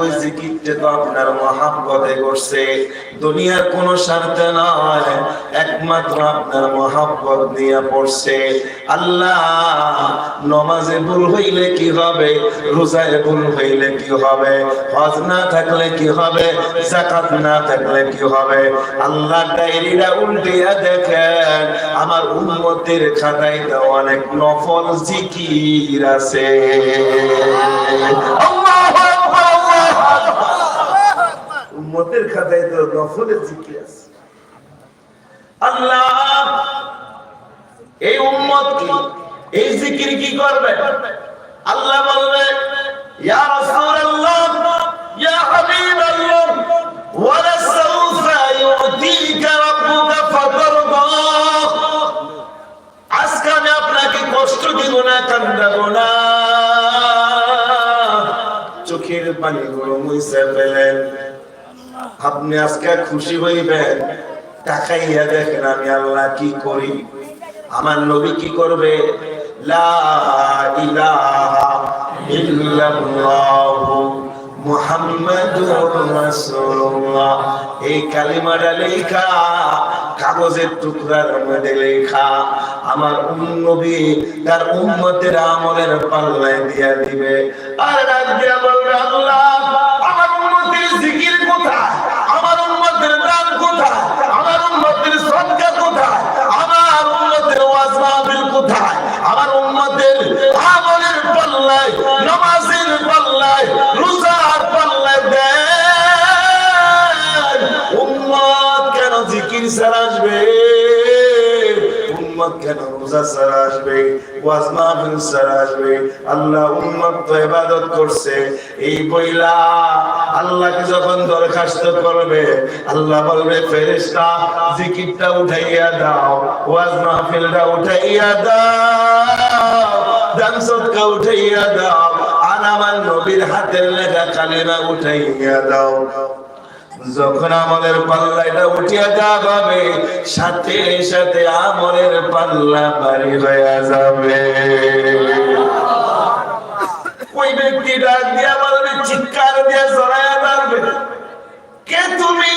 ওই তো আপনার মহাব্বতে করছে, দুনিয়ার কোনো স্বার্থে নয়, একমাত্র আপনার মহাব্বত নিয়ে পড়ছে। আল্লাহ, নমাজে ভুল হইলে কি হবে? রোজায় ভুল হইলে কি হবে? হজ না থাকলে কি হবে? জাকাত না থাকলে কি হবে? আল্লাহ ডায়েরিটা উল্টিয়া দেখেন, আমার উন্মতের খাতায় তো অনেক নফল জিকির আছে। উম্মতের খাতায় তো নফলের জিকির আছে। আল্লাহ, এই উম্মত কি? এই জিকির কি করবে? আল্লাহ বলবে, ইয়া রাসূলুল্লাহ, ইয়া হাবিবাল্লাহ সাউফা ইউতিকা রাব্বুকা আজকে আমি আপনাকে কষ্ট দিব না, কান্দাবো না। চোখের পানি গুলো মুছে ফেলেন আপনি আজকে খুশি হইবেন? তাকাইয়া দেখেন আমি আল্লাহ কি করি? আমার নবী কি করবে? লা ইলাহা মুহাম্মাদুর রাসূলুল্লাহ। এই কালিমাটা লেখা, কাগজের টুকরার মধ্যে লেখা, আমার নবী তার উম্মতের আমলের পাল্লায় দিয়া দিবে। আর ডাক দিয়া আল্লাহ কোথায়? আমার উম্মতের আমলের পাল্লায় নামাজের পাল্লায় রোজার পাল্লায় দেয় উম্মত কেন জিকির ছাড়া উম্মত কেন আসবে? ওয়াজ মাহফিল ছাড়া আসবে? আল্লাহ উম্মত তো ইবাদত করছে। এই বইলা আল্লাহকে যখন দরখাস্ত করবে, আল্লাহ বলবে, ফেরেশতা, জিকিরটা উঠাইয়া দাও, ওয়াজ মাহফিলটা উঠাইয়া দাও, দান উঠাইয়া দাও, আর নবীর হাতের লেখা কালেমা উঠাইয়া দাও। যখন আমলের পাল্লাটা উঠিয়া যাবে, সাথে সাথে আমলের পাল্লা বাড়ি হয়ে যাবে। ওই ব্যক্তি ডাক দিয়া বলবে, চিৎকার দিয়া জড়াইয়া যাবে কে তুমি?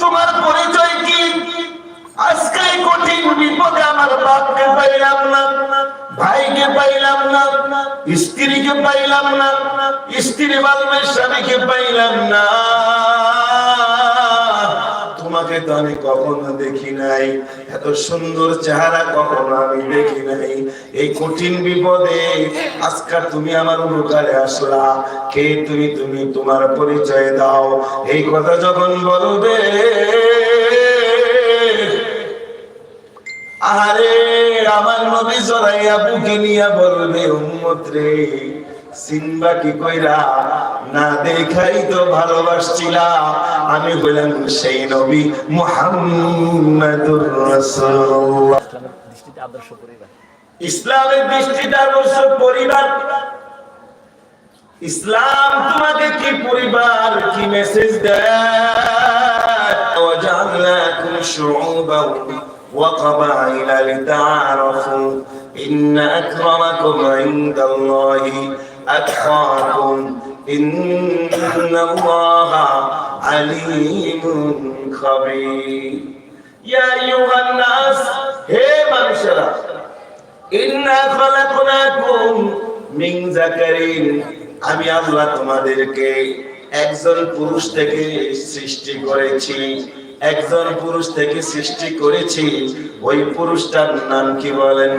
তোমার পরিচয় কি? আজকে কঠিন বিপদে আমার বাপকে পাইলাম না, ভাইকে পাইলাম না। স্ত্রীকে পাইলাম না, স্ত্রী বালমের স্বামীকে পাইলাম না। তোমাকে তো আমি কখনো দেখি নাই, এত সুন্দর চেহারা কখনো আমি দেখি নাই। এই কঠিন বিপদে আজকাল তুমি আমার উপকারে আসলা। কে তুমি তুমি তোমার পরিচয় দাও। এই কথা যখন বলবে আরে আমার নবী জড়াইয়া বুকে নিয়া বলবে উম্মত রে সিনবা কি কইরা না দেখাই তো ভালোবাসছিলা আমি বললাম সেই নবী মুহাম্মাদুর রাসূলুল্লাহ ইসলামের দৃষ্টিতে আদর্শ পরিবার ইসলামের দৃষ্টিতে আদর্শ পরিবার ইসলাম তোমাকে কি পরিবার কি মেসেজ দেয় وجعلناكم شعوبا وقبائل لتعارفوا إن أكرمكم عند الله أتقاكم إن الله عليم خبير يا أيها الناس هي মানুষেরা ইন্না খলাকনাকুম মিন যাকারিন আমি আল্লাহ তোমাদেরকে একজন পুরুষ থেকে সৃষ্টি করেছি একজন পুরুষ থেকে সৃষ্টি করেছি ওই পুরুষটার নাম কি বলেন?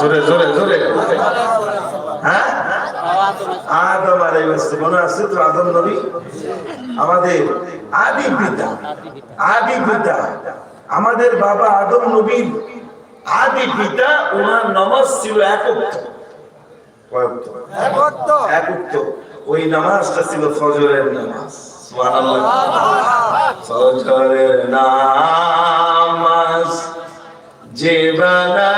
জোরে জোরে জোরে। হ্যাঁ? আদম আলাইহিস মনে আছে তো আদম নবী? আমাদের আদি পিতা আদি পিতা। আমাদের বাবা আদম নবীর আদি পিতা ওনার নামাজ ছিল একত্র একত্র ওই নামাজটা ছিল ফজরের নামাজ। সুবহানাল্লাহ। ফজর নামাজ জীবনা